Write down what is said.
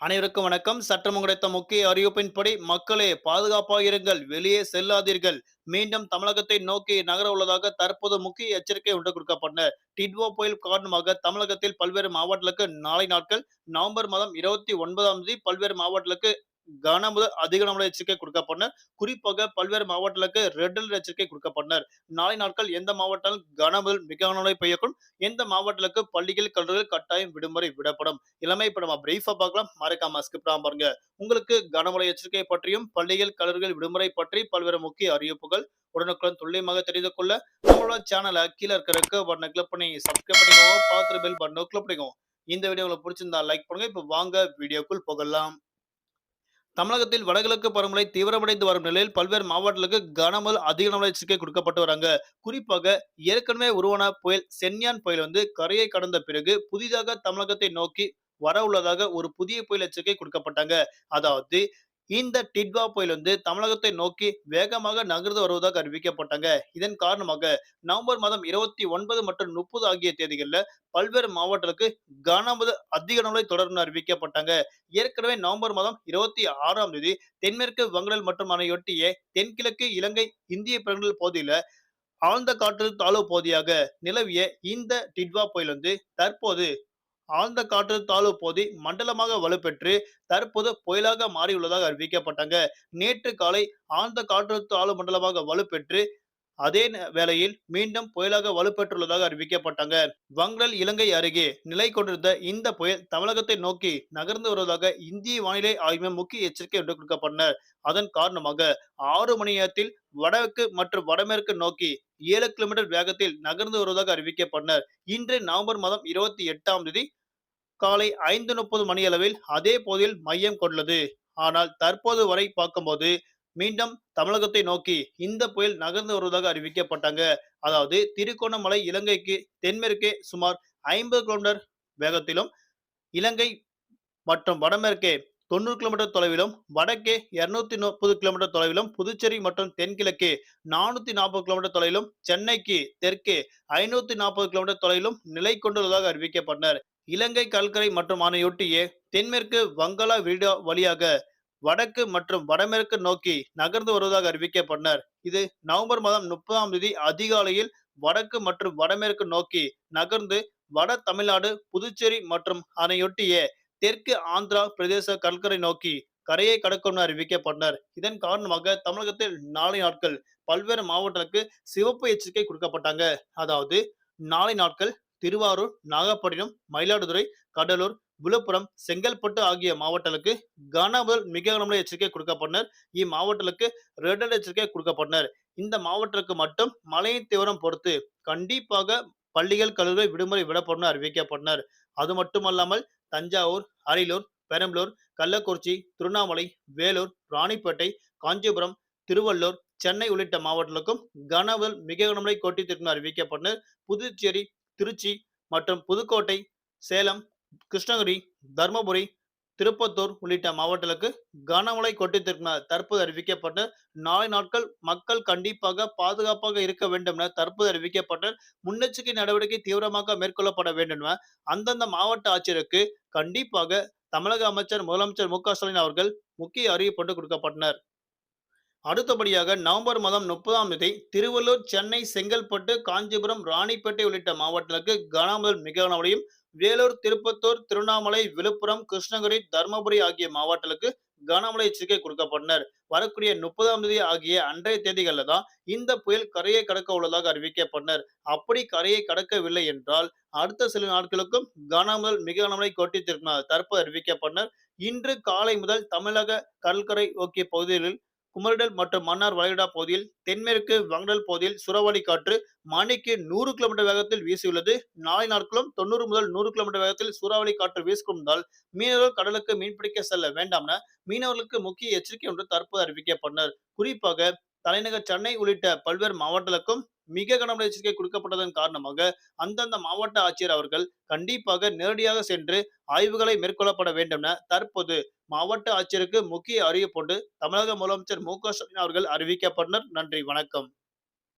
அனைவருக்கும் வணக்கம். சட்டம் கிடைத்த முக்கிய அறிவிப்பின்படி மக்களே பாதுகாப்பாக இருங்கள் வெளியே செல்லாதீர்கள். மீண்டும் தமிழகத்தை நோக்கி நகர உள்ளதாக தற்போது முக்கிய எச்சரிக்கை ஒன்று கொடுக்கப்பட்டன டிட்வோ புயல் காரணமாக தமிழகத்தில் பல்வேறு மாவட்டங்களுக்கு நாளை நாட்கள் நவம்பர் மாதம் இருபத்தி ஒன்பதாம் தேதி பல்வேறு மாவட்டங்களுக்கு கன முதல் அதிக நம்மள எச்சரிக்கை கொடுக்கப்பட்டனர் குறிப்பாக பல்வேறு மாவட்டங்களுக்கு ரெட் அலர்ட் எச்சரிக்கை கொடுக்கப்பட்டனர் நாளை நாட்கள் எந்த மாவட்டம் கனமுதல் மிக கனமழை பெய்யக்கும் எந்த மாவட்டங்களுக்கு பள்ளிகள் கல்லூரிகள் கட்டாயம் விடுமுறை விடப்படும்? இளமை இப்ப நம்ம பிரீஃபா பார்க்கலாம். மறக்காம ஸ்கிப் பாருங்க. உங்களுக்கு கனமழை எச்சரிக்கை பற்றியும் பள்ளிகள் கல்லூரிகள் விடுமுறை பற்றி பல்வேறு முக்கிய அறிவிப்புகள் உடனுக்குடன் துல்லியமாக தெரிந்து கொள்ள நம்மளோட சேனலை கீழே இருக்கிற பட்டனை கிளிக் பண்ணி சப்ஸ்கிரைப் பண்ணிக்கோங்க. பார்த்து பெல் பட்டனை கிளிக் பண்ணிக்கோங்க. இந்த வீடியோ உங்களுக்கு பிடிச்சிருந்தா லைக் பண்ணுங்க. இப்போ வாங்க வீடியோக்குள் போகலாம். தமிழகத்தில் வடகிழக்கு பருவமழை தீவிரமடைந்து வரும் நிலையில் பல்வேறு மாவட்டங்களுக்கு கனமழை அதிக மழை எச்சரிக்கை கொடுக்கப்பட்டு வராங்க. குறிப்பாக ஏற்கனவே உருவான புயல் சென்யான் புயல் வந்து கரையை கடந்த பிறகு புதிதாக தமிழகத்தை நோக்கி வர உள்ளதாக ஒரு புதிய புயல் எச்சரிக்கை கொடுக்கப்பட்டாங்க. அதாவது இந்த டிட்வா புயல் வந்து தமிழகத்தை நோக்கி வேகமாக நகர்ந்து வருவதாக அறிவிக்கப்பட்டாங்க. இதன் காரணமாக நவம்பர் மாதம் இருபத்தி ஒன்பது மற்றும் முப்பது ஆகிய தேதிகளில் பல்வேறு மாவட்டங்களுக்கு கனமது அதிக மழை தொடர்ந்து அறிவிக்கப்பட்டாங்க. ஏற்கனவே நவம்பர் மாதம் இருபத்தி ஆறாம் தேதி தென்மேற்கு வங்கடல் மற்றும் அணையொட்டிய தென்கிழக்கு இலங்கை இந்திய பெருங்கடல் பகுதியில் ஆழ்ந்த காற்று தாழ்வு பகுதியாக நிலவிய இந்த டிட்வா புயல் வந்து தற்போது ஆழ்ந்த காற்று தாழ்வு பகுதி மண்டலமாக வலுப்பெற்று தற்போது புயலாக மாறியுள்ளதாக அறிவிக்கப்பட்டாங்க. நேற்று காலை ஆழ்ந்த காற்று தாழ்வு மண்டலமாக வலுப்பெற்று அதே நே- வேளையில் மீண்டும் புயலாக வலுப்பெற்றுள்ளதாக அறிவிக்கப்பட்டாங்க. வங்கடல் இலங்கை அருகே நிலை கொண்டிருந்த இந்த புயல் தமிழகத்தை நோக்கி நகர்ந்து வருவதாக இந்திய வானிலை ஆய்வு முக்கிய எச்சரிக்கை ஒன்று கொடுக்கப்பட்டனர் அதன் காரணமாக ஆறு மணி நேரத்தில் வடக்கு மற்றும் வடமேற்கு நோக்கி ஏழு கிலோமீட்டர் வேகத்தில் நகர்ந்து வருவதாக அறிவிக்கப்பட்டனர் இன்று நவம்பர் மாதம் இருபத்தி எட்டாம் தேதி காலை ஐந்து முப்பது மணி அளவில் அதே போதில் மையம் கொண்டுள்ளது. ஆனால் தற்போது வரை பார்க்கும்போது மீண்டும் தமிழகத்தை நோக்கி இந்த புயல் நகர்ந்து வருவதாக அறிவிக்கப்பட்டாங்க. அதாவது திருகோணமலை இலங்கைக்கு தென்மேற்கே சுமார் ஐம்பது கிலோமீட்டர் வேகத்திலும் இலங்கை மற்றும் வடமேற்கே தொண்ணூறு கிலோமீட்டர் தொலைவிலும் வடக்கே இருநூத்தி முப்பது கிலோமீட்டர் தொலைவிலும் புதுச்சேரி மற்றும் தென்கிழக்கே நானூத்தி நாற்பது கிலோமீட்டர் தொலைவிலும் சென்னைக்கு தெற்கே ஐநூத்தி நாற்பது கிலோமீட்டர் தொலைவிலும் நிலை கொண்டுள்ளதாக அறிவிக்கப்பட்டனர். இலங்கை கடற்கரை மற்றும் அதனையொட்டிய தென்மேற்கு வங்காள விரிடா வழியாக வடக்கு மற்றும் வடமேற்கு நோக்கி நகர்ந்து வருவதாக அறிவிக்கப்பட்டனர். இது நவம்பர் மாதம் முப்பதாம் தேதி அதிகாலையில் வடக்கு மற்றும் வடமேற்கு நோக்கி நகர்ந்து வட தமிழ்நாடு புதுச்சேரி மற்றும் அதனையொட்டிய தெற்கு ஆந்திரா பிரதேச கடற்கரை நோக்கி கரையை கடக்கும் அறிவிக்கப்பட்டனர். இதன் காரணமாக தமிழகத்தில் நாளை நாட்கள் பல்வேறு மாவட்டங்களுக்கு சிவப்பு எச்சரிக்கை கொடுக்கப்பட்டாங்க. அதாவது நாளை நாட்கள் திருவாரூர் நாகப்பட்டினம் மயிலாடுதுறை கடலூர் விழுப்புரம் செங்கல்பட்டு ஆகிய மாவட்டங்களுக்கு கனமுதல் மிக கனமுள்ள எச்சரிக்கை கொடுக்கப்பட்டனர். இம்மாவட்டங்களுக்கு ரெட் அலர்ட் எச்சரிக்கை கொடுக்கப்பட்டனர். இந்த மாவட்டத்திற்கு மட்டும் மழையின் தீவிரம் பொறுத்து கண்டிப்பாக பள்ளிகள் கல்லூரிகள் விடுமுறை விடப்படும் அறிவிக்கப்பட்டனர். அது மட்டுமல்லாமல் தஞ்சாவூர் அரியலூர் பெரம்பலூர் கள்ளக்குறிச்சி திருவண்ணாமலை வேலூர் ராணிப்பேட்டை காஞ்சிபுரம் திருவள்ளூர் சென்னை உள்ளிட்ட மாவட்டங்களுக்கும் கனவல் மிக கனமழை திட்டம் அறிவிக்கப்பட்டனர். புதுச்சேரி திருச்சி மற்றும் புதுக்கோட்டை சேலம் கிருஷ்ணகிரி தருமபுரி திருப்பத்தூர் உள்ளிட்ட மாவட்டங்களுக்கு கனமழை கொட்டித்திருக்கும் தற்போது அறிவிக்கப்பட்டு நாளை நாட்கள் மக்கள் கண்டிப்பாக பாதுகாப்பாக இருக்க வேண்டும் என தற்போது அறிவிக்கப்பட்ட முன்னெச்சரிக்கை நடவடிக்கை தீவிரமாக மேற்கொள்ளப்பட வேண்டும் என அந்தந்த மாவட்ட ஆட்சியருக்கு கண்டிப்பாக தமிழக அமைச்சர் முதலமைச்சர் மு ஸ்டாலின் அவர்கள் முக்கிய அறிவிப்பு கொடுக்கப்பட்டனர். அடுத்தபடியாக நவம்பர் மாதம் முப்பதாம் தேதி திருவள்ளூர் சென்னை செங்கல்பட்டு காஞ்சிபுரம் ராணிப்பேட்டை உள்ளிட்ட மாவட்டங்களுக்கு கனமுதல் மிக கனமழையும் வேலூர் திருப்பத்தூர் திருவண்ணாமலை விழுப்புரம் கிருஷ்ணகிரி தருமபுரி ஆகிய மாவட்டங்களுக்கு கனமழை எச்சரிக்கை கொடுக்கப்பட்டனர். வரக்கூடிய முப்பதாம் தேதி ஆகிய அன்றைய தேதிகளில் தான் இந்த புயல் கரையை கடக்க உள்ளதாக அறிவிக்கப்பட்டனர். அப்படி கரையை கடக்கவில்லை என்றால் அடுத்த சில நாட்களுக்கும் கனமுதல் மிக கனமழை கொட்டித்திருக்கிறார் தற்போது அறிவிக்கப்பட்டனர். இன்று காலை முதல் தமிழக கடற்கரை ஓக்கிய பகுதிகளில் குமரிடல் மற்றும் மன்னார் வளைகுடா பகுதியில் தென்மேற்கு வங்கடல் பகுதியில் சுறவழி காற்று மணிக்கு நூறு கிலோமீட்டர் வேகத்தில் வீசியுள்ளது. நாளை நாட்களும் தொண்ணூறு முதல் நூறு கிலோமீட்டர் வேகத்தில் சூறாவளி காற்று வீசிக்கொண்டால் மீனவர்கள் கடலுக்கு மீன்பிடிக்க செல்ல வேண்டாம் என மீனவர்களுக்கு முக்கிய எச்சரிக்கை ஒன்று தற்போது அறிவிக்கப்பட்டனர் குறிப்பாக தலைநகர் சென்னை உள்ளிட்ட பல்வேறு மாவட்டங்களுக்கும் மிக கனமழை எச்சரிக்கை கொடுக்கப்பட்டதன் காரணமாக அந்தந்த மாவட்ட ஆட்சியர் அவர்கள் கண்டிப்பாக நேரடியாக சென்று ஆய்வுகளை மேற்கொள்ளப்பட வேண்டும் என தற்போது மாவட்ட ஆட்சியருக்கு முக்கிய அறிவிப்பு தமிழக முதலமைச்சர் மு க ஸ்டாலின் அவர்கள் அறிவிக்கப்பட்டனர். நன்றி. வணக்கம்.